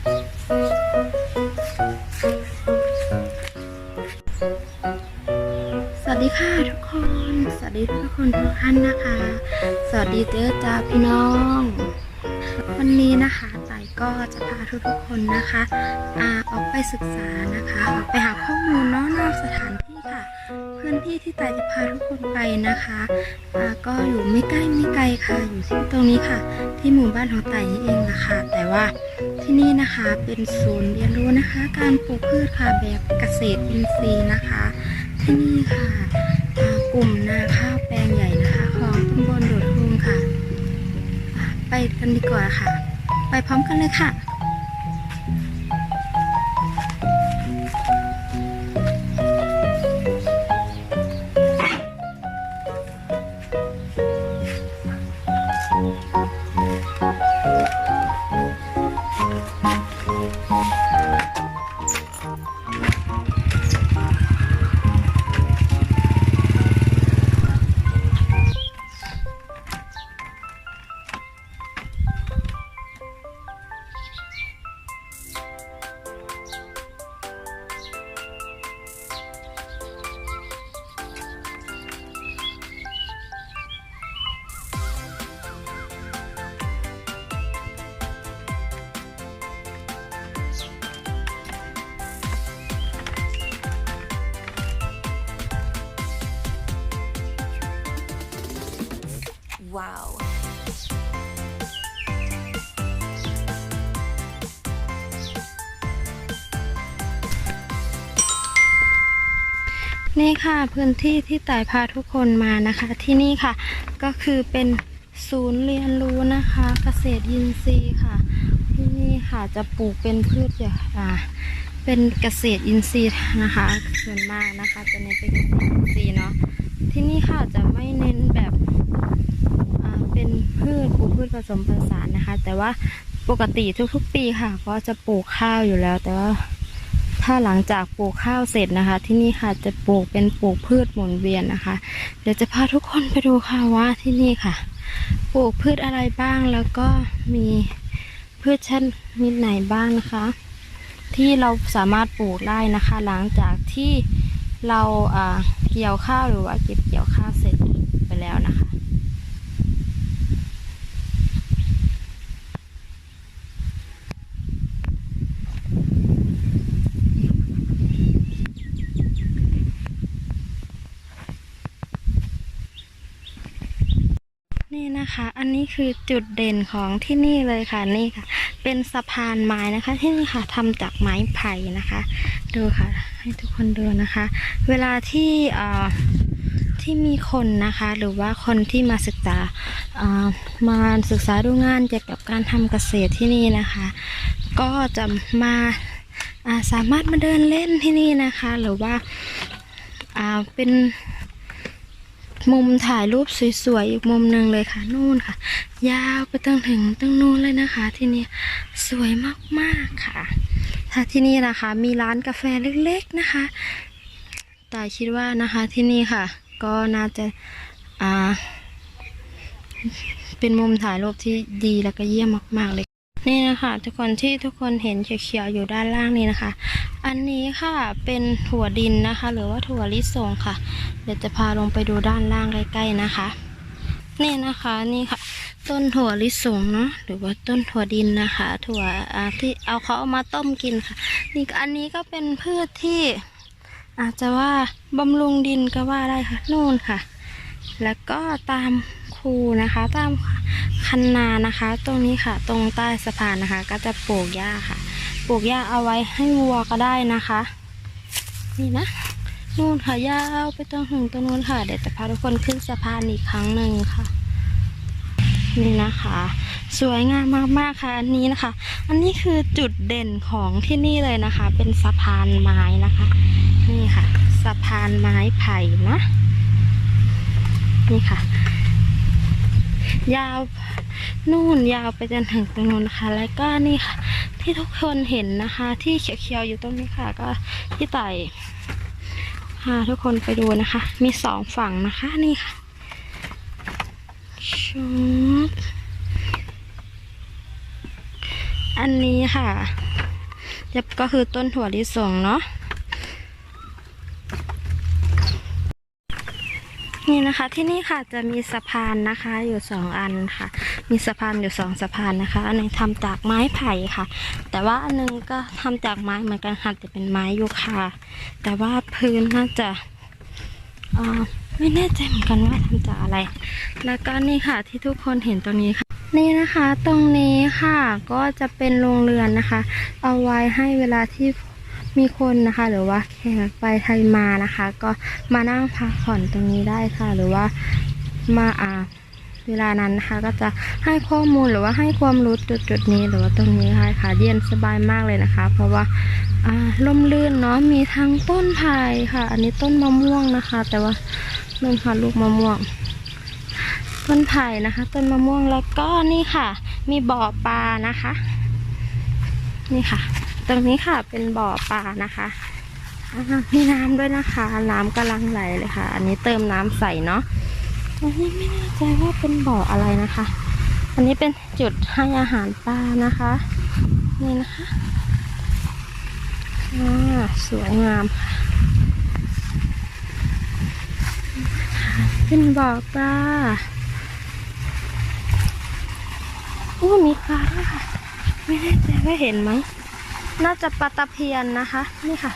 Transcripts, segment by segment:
สวัสดีค่ะทุกคน สวัสดีทุกคนทุกท่านนะคะ สวัสดีเจ้จ้าพี่น้อง วันนี้นะคะไต่ก็จะพาทุกๆคนนะคะอาออกไปศึกษานะคะ ออกไปหาข้อมูลเนาะนอกสถานที่ พื้นที่ที่ไต่จะพาทุกคนไปนะคะก็อยู่ไม่ใกล้ไม่ไกลค่ะ อยู่ที่ตรงนี้ค่ะ ที่หมู่บ้านของไต่นี่เองนะคะ แต่ว่าที่นี่นะคะเป็นศูนย์เรียนรู้นะคะ การปลูกพืชค่ะแบบเกษตรอินทรีย์นะคะ ที่นี่ค่ะกลุ่มนาข้าวแปลงใหญ่นะคะของตำบลโดดทุ่งค่ะอะ ไปกันดีกว่าค่ะ ไปพร้อมกันเลยค่ะ Wow. นี่ค่ะพื้นที่ที่ต่ายพาทุกคนมานะคะ ที่นี่ค่ะก็คือเป็นศูนย์เรียนรู้นะคะ เกษตรยินทรีย์ค่ะ ที่นี่ค่ะจะปลูกเป็นพืชอย่างอ่าเป็นเกษตรอินทรีย์นะคะ ส่วนมากนะคะ จะเน้นเป็นเกษตรอินทรีย์เนาะที่นี่ค่ะจะไม่เน้นแบบอ่าเป็นพืชปลูกพืช ผสมผสานนะคะ แต่ว่าปกติทุกๆ ปีค่ะ ก็จะปลูกข้าวอยู่แล้ว แต่ว่าถ้าหลังจากปลูกข้าวเสร็จนะคะ ที่นี่ค่ะจะปลูกเป็นปลูกพืชหมุนเวียนนะคะ เดี๋ยวจะพาทุกคนไปดูค่ะว่าที่นี่ค่ะ ปลูกพืชอะไรบ้างแล้วก็มีพืชชนิดไหนบ้างนะคะ ที่เราสามารถปลูกได้นะคะ หลังจากที่เราอ่าเกี่ยวข้าวหรือว่าเก็บเกี่ยวข้าวเสร็จไปแล้วนะคะ นี่นะคะ อันนี้ คือจุดเด่นของที่นี่เลยค่ะนี่ค่ะ เป็นสะพานไม้นะคะ ที่นี่ค่ะทำจากไม้ไผ่นะคะ ดูค่ะ ให้ทุกคนดูนะคะ เวลาที่เอ่อที่มีคนนะคะ หรือว่าคนที่มาศึกษาเอ่อมาศึกษาดูงานเกี่ยวกับการทำเกษตรที่นี่นะคะ ก็จะมาอ่าสามารถมาเดินเล่นที่นี่นะคะ หรือว่าอ่าเป็น มุมถ่ายรูปสวยๆอีกมุมหนึ่งเลยค่ะนู่นค่ะ ยาวไปตั้งถึงตั้งนู่นเลยนะคะ ที่นี่สวยมากๆค่ะ ถ้าที่นี่นะคะ มีร้านกาแฟเล็กๆนะคะ แต่คิดว่านะคะที่นี่ค่ะ ก็น่าจะอ่าเป็นมุมถ่ายรูปที่ดีแล้วก็เยี่ยมมาก ๆเลย นี่นะคะ ทุกคนที่ทุกคนเห็นเขียวๆอยู่ด้านล่างนี้นะคะ อันนี้ค่ะเป็นถั่วดินนะคะ หรือว่าถั่วลิสงค่ะ เดี๋ยวจะพาลงไปดูด้านล่างใกล้ๆนะคะ นี่นะคะนี่ค่ะ ต้นถั่วลิสงเนาะหรือว่าต้นถั่วดินนะคะ ถั่วอ่าที่เอาเขาเอามาต้มกินค่ะ นี่อันนี้ก็เป็นพืชที่อาจจะว่าบำรุงดินก็ว่าได้ค่ะนู่นค่ะ แล้วก็ตามคูนะคะ ตามคันนานะคะ ตรงนี้ค่ะ ตรงใต้สะพานนะคะ ก็จะปลูกหญ้าค่ะ ลูกหญ้าเอาไว้ให้วัวก็ได้นะคะ นี่นะนู่นค่ะยาวไปตรงถึงตรงนู้นค่ะ เดี๋ยวจะพาทุกคนขึ้นสะพานอีกครั้งหนึ่งค่ะ นี่นะคะ สวยงามมากๆค่ะอันนี้นะคะ อันนี้คือจุดเด่นของที่นี่เลยนะคะ เป็นสะพานไม้นะคะ นี่ค่ะ สะพานไม้ไผ่นะนี่ค่ะ ยาวนู่นยาวไปจนถึงตรงนู้นนะคะ แล้วก็นี่ค่ะ ที่ทุกคนเห็นนะคะ ที่เขียวๆอยู่ตรงนี้ค่ะ ก็ที่ไต่พาทุกคนไปดูนะคะ มีสองฝั่งนะคะนี่ค่ะชุบอันนี้ค่ะจะก็คือต้นถั่วลิสงเนาะนี่นะคะที่นี่ค่ะจะมีสะพานนะคะอยู่สองอันค่ะ มีสะพานอยู่สองสะพานนะคะ อันหนึงทำจากไม้ไผ่ค่ะ แต่ว่าอันหนึงก็ทำจากไม้เหมือนกันค่ะแต่เป็นไม้ยูคาแต่ว่าพื้นน่าจะอ่าไม่แน่ใจเหมือนกันว่าทำจากอะไร แล้วก็นี่ค่ะที่ทุกคนเห็นตรงนี้ค่ะนี่นะคะตรงนี้ค่ะก็จะเป็นโรงเรือนนะคะ เอาไว้ให้เวลาที่มีคนนะคะ หรือว่าแขกไปไทยมานะคะ ก็มานั่งพักผ่อนตรงนี้ได้ค่ะ หรือว่ามาอ่า เวลานั้นนะคะก็จะให้ข้อมูลหรือว่าให้ความรู้จุดจุดๆนี้หรือว่าตรงนี้ค่ะค่ะเย็นสบายมากเลยนะคะ เพราะว่าอ่าร่มรื่นเนาะมีทั้งต้นไผ่ค่ะ อันนี้ต้นมะม่วงนะคะ แต่ว่านั่นค่ะลูกมะม่วง ต้นไผ่นะคะ ต้นมะม่วงแล้วก็นี่ค่ะ มีบ่อปลานะคะ นี่ค่ะ ตรงนี้ค่ะเป็นบ่อปลานะคะมีน้ำด้วยนะคะ น้ำกำลังไหลเลยค่ะ อันนี้เติมน้ำใส่เนาะ อันนี้ไม่แน่ใจว่าเป็นบ่ออะไรนะคะ อันนี้เป็นจุดให้อาหารปลานะคะ นี่นะคะอ่าสวยงามค่ะเป็นบ่อปลาอู้มีปลาด้วยค่ะ ไม่แน่ใจว่าเห็นไหมน่าจะปลาตะเพียนนะคะ นี่ค่ะ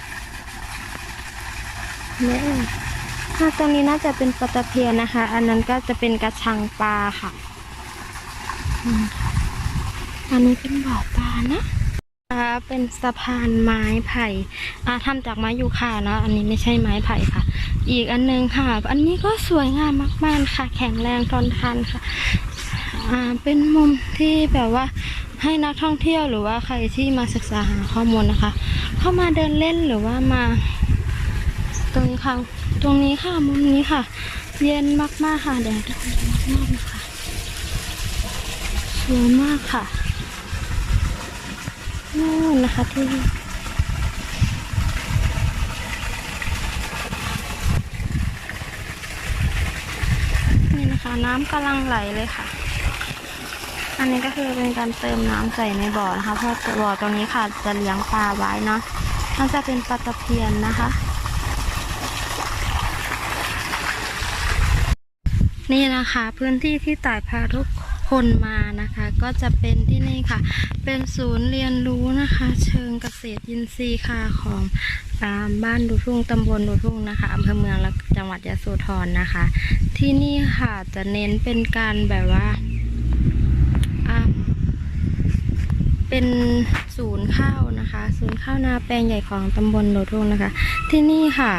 นี่ ถ้าตรงนี้น่าจะเป็นปลาตะเพียนนะคะ อันนั้นก็จะเป็นกระชังปลาค่ะอืมค่ะอันนี้เป็นบ่อปลานะเป็นสะพานไม้ไผ่อ่าทำจากไม้ยูคาเนาะอันนี้ไม่ใช่ไม้ไผ่ค่ะ อีกอันนึงค่ะ อันนี้ก็สวยงามมากๆค่ะ แข็งแรงทนทานค่ะอ่าเป็นมุมที่แบบว่าให้นักท่องเที่ยวหรือว่าใครที่มาศึกษาหาข้อมูลนะคะ เข้ามาเดินเล่นหรือว่ามาตรงนี้ค่ะ ตรงนี้ค่ะมุมนี้ค่ะ เย็นมากๆค่ะแดดเย็นมากๆเลยค่ะสวยมากค่ะนู่นนะคะที่นี่นะคะน้ำกำลังไหลเลยค่ะ อันนี้ก็คือเป็นการเติมน้ำใส่ในบ่อนะคะ เพราะบ่อตรงนี้ค่ะจะเลี้ยงปลาไว้เนาะน่าจะเป็นปลาตะเพียนนะคะ นี่นะคะ พื้นที่ที่ต่ายพาทุกคนมานะคะ ก็จะเป็นที่นี่ค่ะ เป็นศูนย์เรียนรู้นะคะ เชิงเกษตรอินทรีย์ค่ะของอบ้านดูทุ่งตำบลดูทุ่งนะคะอำเภอเมืองและจังหวัดยะโสธรนะคะ ที่นี่ค่ะจะเน้นเป็นการแบบว่าเป็นศูนย์ข้าวนะคะ ศูนย์ข้าวนาแปลงใหญ่ของตำบลดูทุ่งนะคะ ที่นี่ค่ะ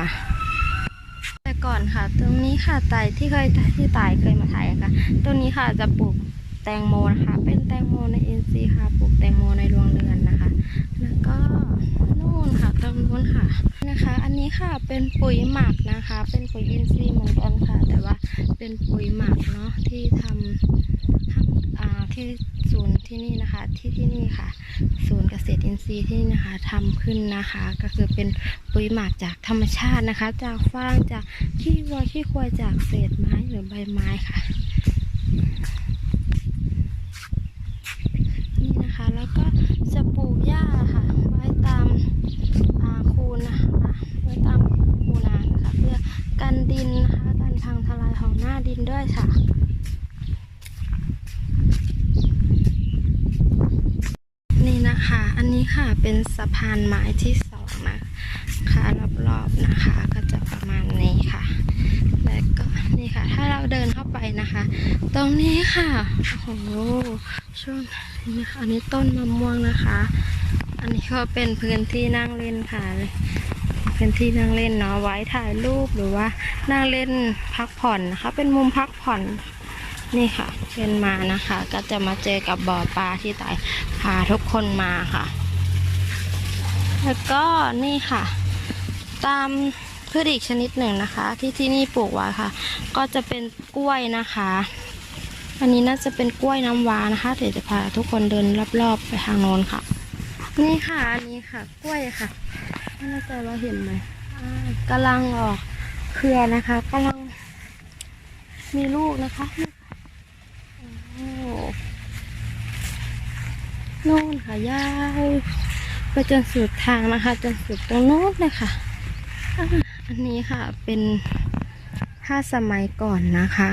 ก่อนค่ะ ตรงนี้ค่ะไต่ที่เคยที่ไต่เคยมาถ่ายอะค่ะตรงนี้ค่ะจะปลูกแตงโมนะคะ เป็นแตงโมในอินซีย์ค่ะ ปลูกแตงโมในรวงเรือนนะคะ แล้วก็นู่นค่ะตรงนู้นค่ะนะคะ อันนี้ค่ะเป็นปุ๋ยหมักนะคะ เป็นปุ๋ยอินทรีย์เหมือนกันค่ะ แต่ว่าเป็นปุ๋ยหมักเนาะที่ทำทำอ่าที่ ศูนย์ที่นี่นะคะ ที่ที่นี่ค่ะ ศูนย์เกษตรอินทรีย์ที่นี่นะคะทำขึ้นนะคะ ก็คือเป็นปุ๋ยหมักจากธรรมชาตินะคะ จากฟางจากขี้วัวขี้ควายจากเศษไม้หรือใบไม้ค่ะ นี่นะคะแล้วก็จะปลูกหญ้าค่ะ ไว้ตามอาคูนะคะไว้ตามคูนานะคะ เพื่อกันดินนะคะ กันทางทลายของหน้าดินด้วยค่ะ นี่นะคะ อันนี้ ค่ะเป็นสะพานไม้ที่สองนะคะรอบๆนะคะ ก็จะประมาณนี้ค่ะ แล้วก็นี่ค่ะ ถ้าเราเดินเข้าไปนะคะ ตรงนี้ค่ะโอ้โหช่วงนี้นะคะอันนี้ต้นมะม่วงนะคะ อันนี้ก็เป็นพื้นที่นั่งเล่นค่ะพื้นที่นั่งเล่นเนาะไว้ถ่ายรูปหรือว่านั่งเล่นพักผ่อนนะคะ เป็นมุมพักผ่อนนี่ค่ะเป็นมานะคะ ก็จะมาเจอกับบ่อปลาที่ตายพาทุกคนมาค่ะ แล้วก็นี่ค่ะ ตามพืชอีกชนิดหนึ่งนะคะ ที่ที่นี่ปลูกไว้ค่ะ ก็จะเป็นกล้วยนะคะ อันนี้น่าจะเป็นกล้วยน้ำว้านะคะเดี๋ยวจะพาทุกคนเดินรอบๆไปทางโน้นค่ะ นี่ค่ะอันนี้ค่ะ กล้วยค่ะไม่แน่ใจว่าเห็นไหมอ่ากำลังออกเครือนะคะกำลังมีลูกนะคะนี่ค่ะโอ้โน่นค่ะยาว ไปจนสุดทางนะคะ จนสุดตรงโน้นเลยค่ะ อันนี้ค่ะเป็นผ้าสมัยก่อนนะคะ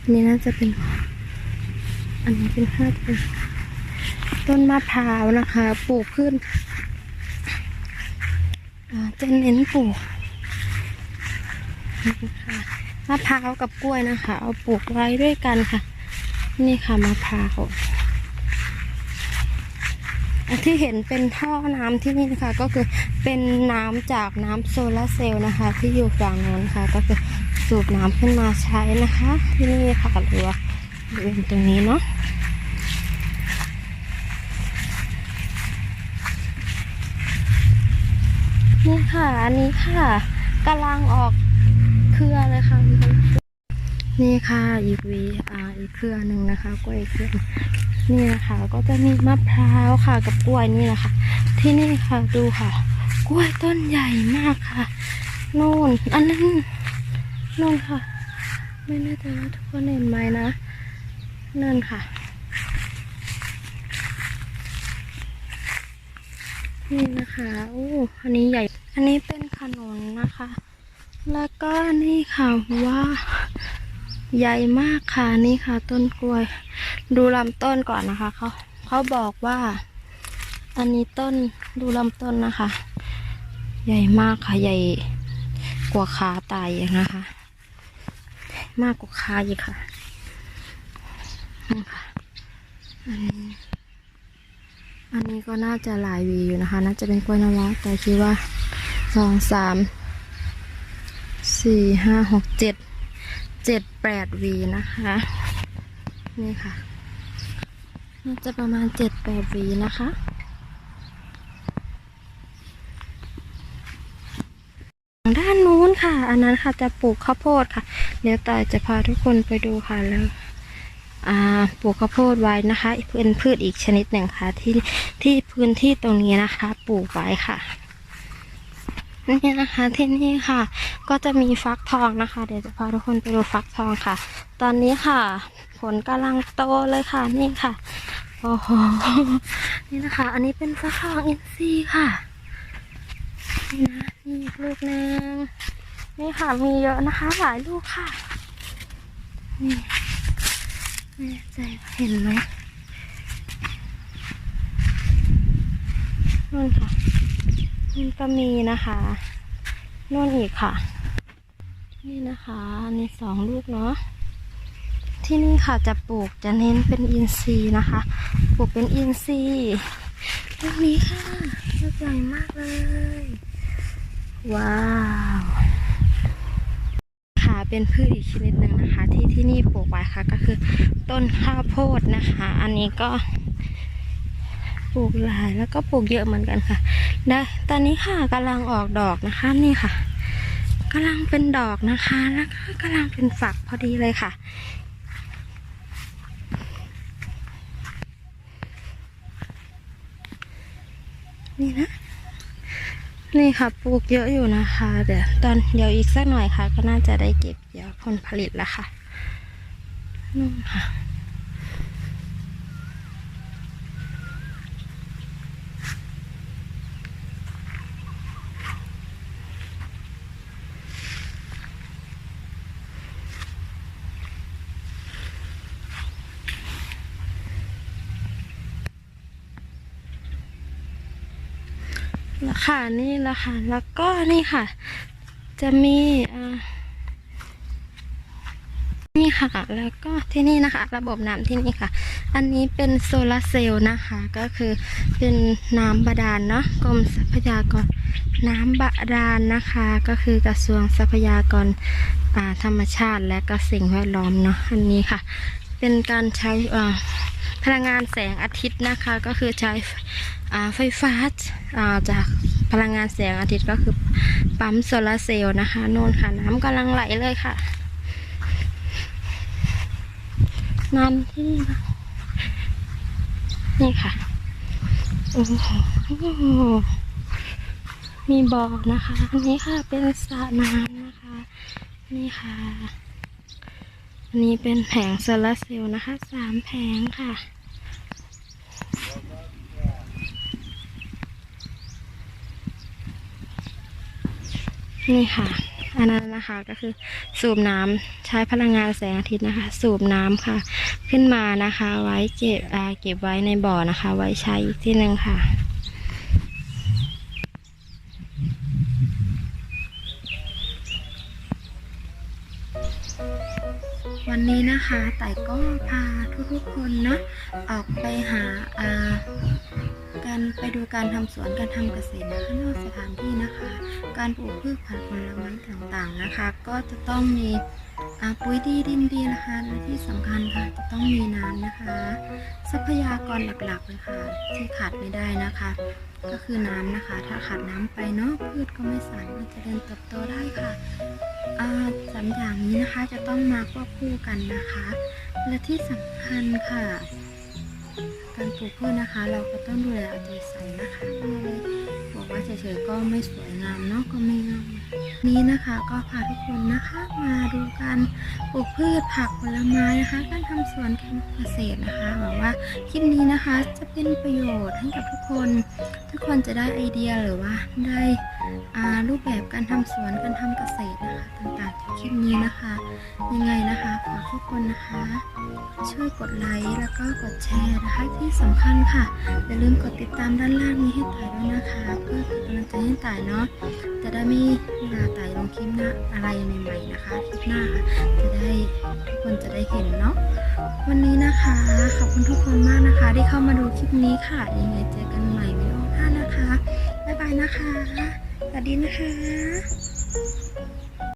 อันนี้น่าจะเป็น อันนี้เป็นผ้าเป็นต้นมะพร้าวนะคะ ปลูกขึ้นอ่าจะเน้นปลูกมะพร้าวกับกล้วยนะคะ เอาปลูกไว้ด้วยกันค่ะ นี่ค่ะมะพร้าว ที่เห็นเป็นท่อน้ำที่นี่นะคะก็คือเป็นน้ำจากน้ำโซลาร์เซลล์นะคะ ที่อยู่ฝั่งโน้นค่ะ ก็คือสูบน้ำขึ้นมาใช้นะคะ ที่นี่ค่ะหรือว่าบริเวณตรงนี้เนาะนี่ค่ะ อันนี้ค่ะกำลังออกเครือเลยค่ะนี่ค่ะอีกวีอ่าอีกเครือหนึ่งนะคะกล้วยอีกเครือ นี่นะคะก็จะมีมะพร้าวค่ะกับกล้วยนี่นะคะ ที่นี่ค่ะดูค่ะ กล้วยต้นใหญ่มากค่ะโน่นอันนั้นโน่นค่ะ ไม่แน่ใจว่าทุกคนเห็นไหมนะนั่นค่ะนี่นะคะโอ้อันนี้ใหญ่ อันนี้เป็นขนุนนะคะ แล้วก็นี่ค่ะว่า ใหญ่มากค่ะนี่ค่ะ ต้นกล้วย ดูลำต้นก่อนนะคะเขาเขาบอกว่า อันนี้ต้นดูลำต้นนะคะ ใหญ่มากค่ะใหญ่กว่าขาตายนะคะ มากกว่าขาอีกค่ะนี่ค่ะอันนี้อันนี้ก็น่าจะหลายวีอยู่นะคะ น่าจะเป็นกล้วยน้ำว้าแต่คิดว่าสองสามสี่ห้าหกเจ็ดเจ็ดแปดวีนะคะ นี่ค่ะ น่าจะประมาณเจ็ดแปดวีนะคะด้านนู้นค่ะ อันนั้นค่ะจะปลูกข้าวโพดค่ะ เดี๋ยวต่อจะพาทุกคนไปดูค่ะแล้วปลูกข้าวโพดไว้นะคะเป็นพืชอีกชนิดหนึ่งค่ะ ที่ที่พื้นที่ตรงนี้นะคะ ปลูกไว้ค่ะนี่นะคะที่นี่ค่ะ ก็จะมีฟักทองนะคะ เดี๋ยวจะพาทุกคนไปดูฟักทองค่ะ ตอนนี้ค่ะ ผลกำลังโตเลยค่ะนี่ค่ะ โอ้โห นี่นะคะ อันนี้เป็นฟักทองอินทรีย์ค่ะ นี่นะนี่อีกลูกหนึงนี่ค่ะมีเยอะนะคะ หลายลูกค่ะ นี่ไม่แน่ใจว่าเห็นไหมนู่นค่ะนี่ก็มีนะคะนู่นอีกค่ะ นี่นะคะอันนี้สองลูกเนาะ ที่นี่ค่ะจะปลูกจะเน้นเป็นอินทรีย์นะคะ ปลูกเป็นอินทรีย์ลูกนี้ค่ะลูกใหญ่มากเลย ว้าวค่ะเป็นพืชอีกชนิดหนึ่งนะคะ ที่ที่นี่ปลูกไว้ค่ะ ก็คือต้นข้าวโพดนะคะ อันนี้ก็ปลูกหลายแล้วก็ปลูกเยอะเหมือนกันค่ะได้ตอนนี้ค่ะกำลังออกดอกนะคะนี่ค่ะกำลังเป็นดอกนะคะ แล้วก็กำลังเป็นฝักพอดีเลยค่ะ นี่นะ นี่ค่ะปลูกเยอะอยู่นะคะ เดี๋ยวตอนเดี๋ยวอีกสักหน่อยค่ะ ก็น่าจะได้เก็บเกี่ยวผลผลิตแล้วค่ะนู่นค่ะ ค่ะนี่แหละค่ะ แล้วก็นี่ค่ะ จะมีอ่านี่ค่ะ แล้วก็ที่นี่นะคะ ระบบน้ำที่นี่ค่ะ อันนี้เป็นโซลาร์เซลล์นะคะ ก็คือเป็นน้ำบาดาลเนาะกรมทรัพยากรน้ำบาดาลนะคะ ก็คือกระทรวงทรัพยากรธรรมชาติ และก็สิ่งแวดล้อมเนาะอันนี้ค่ะ เป็นการใช้พลังงานแสงอาทิตย์นะคะ ก็คือใช้ ไฟฟ้าจากพลังงานแสงอาทิตย์ก็คือปั๊มโซลาร์เซลล์นะคะโน่นค่ะน้ำกำลังไหลเลยค่ะน้ำที่นี่ค่ะโอ้โหมีบ่อนะคะอันนี้ค่ะเป็นสระน้ำนะคะ นี่ค่ะอันนี้เป็นแผงโซลาร์เซลล์นะคะสามแผงค่ะ นี่ค่ะ อันนั้นนะคะก็คือสูบน้ำใช้พลังงานแสงอาทิตย์นะคะ สูบน้ำค่ะ ขึ้นมานะคะ ไว้เก็บเก็บไว้ในบ่อนะคะ ไว้ใช้อีกที่หนึ่งค่ะวันนี้นะคะไต่ก็พาทุกๆคนเนาะออกไปหา การไปดูการทำสวนการทำเกษตรนะคะนอกสถานที่นะคะ การปลูกพืชผักผลไม้ต่างๆนะคะ ก็จะต้องมีปุ๋ยดีดินดีนะคะและที่สำคัญค่ะจะต้องมีน้ำนะคะ ทรัพยากรหลักๆเลยค่ะที่ขาดไม่ได้นะคะ ก็คือน้ำนะคะ ถ้าขาดน้ำไปเนาะพืชก็ไม่สามารถเจริญเติบโตได้ค่ะสามอย่างนี้นะคะจะต้องมาควบคู่กันนะคะ และที่สำคัญค่ะ การปลูกพืชนะคะ เราก็ต้องดูแลเอาใจใส่นะคะบอกว่าเฉยๆก็ไม่สวยงามเนาะก็ไม่งามนี้นะคะก็พาทุกคนนะคะมาดูการปลูกพืชผักผลไม้นะคะการทำสวนการเกษตรนะคะหวังว่าคลิปนี้นะคะจะเป็นประโยชน์ให้กับทุกคน ทุกคนจะได้ไอเดียหรือว่าได้ รูปแบบการทำสวนการทำเกษตรนะคะต่างๆจากคลิปนี้นะคะ ยังไงนะคะฝากทุกคนนะคะ ช่วยกดไลค์แล้วก็กดแชร์นะคะที่สำคัญค่ะอย่าลืมกดติดตามด้านล่างนี้ให้ต่ายด้วยนะคะ เพื่อเป็นกำลังใจให้ต่ายเนาะจะได้ไม่เวลาต่ายลงคลิปหน้าอะไรใหม่ๆนะคะคลิปหน้าค่ะจะได้ทุกคนจะได้เห็นเนาะวันนี้นะคะขอบคุณทุกคนมากนะคะ ที่เข้ามาดูคลิปนี้ค่ะยังไงเจอกันใหม่วิดีโอหน้านะคะบ๊ายบายนะคะ สวัสดีนะคะ